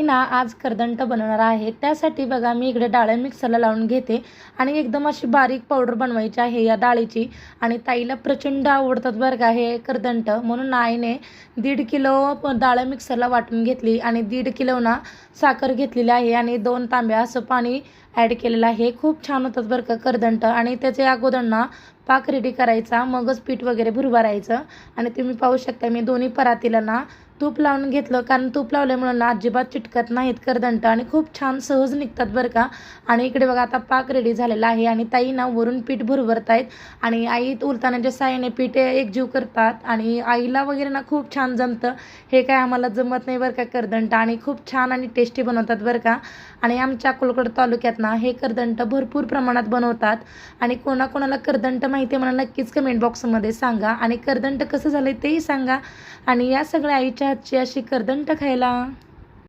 मी ना आज करदंट बनवणार आहे. त्यासाठी बघा मी इकडे डाळ मिक्सरला लावून घेते. आणि एकदम अशी बारीक पावडर बनवायची आहे या डाळीची. आणि ताईला प्रचंड आवडतात बरं का हे करदंट. म्हणून आईने दीड किलो डाळ मिक्सरला वाटून घेतली आणि दीड किलो ना साखर घेतलेली आहे. आणि दोन तांब्या असं पाणी ॲड केलेलं आहे. खूप छान होतात बरं का करदंट. आणि त्याचे अगोदर ना पाक रेडी करायचा मगच पीठ वगैरे भुरभरायचं. आणि तुम्ही पाहू शकता मी दोन्ही परातीला ना तूप लावून घेतलं. कारण तूप लावल्यामुळं ना अजिबात चिटकत नाहीत करदंट आणि खूप छान सहज निघतात बरं का. आणि इकडे बघा आता पाक रेडी झालेला आहे. आणि ताई ना वरून पीठ भुरभरत आहेत आणि आई उलतानाच्या साह्याने पीठ एकजीव करतात. आणि आईला वगैरे ना खूप छान जमतं. हे काय आम्हाला जमत नाही बरं का करदंट आणि खूप छान आणि टेस्टी बनवतात बरं का. आणि आमच्या अकोलकोट तालुक्यात ना हे करदंट भरपूर प्रमाणात बनवतात. आणि कोणाकोणाला करदंट माहिती आहे मला नक्कीच कमेंट बॉक्समध्ये सांगा. आणि करदंट कसं झालं तेही सांगा. आणि या सगळ्या आईच्या हातची अशी करदंट खायला.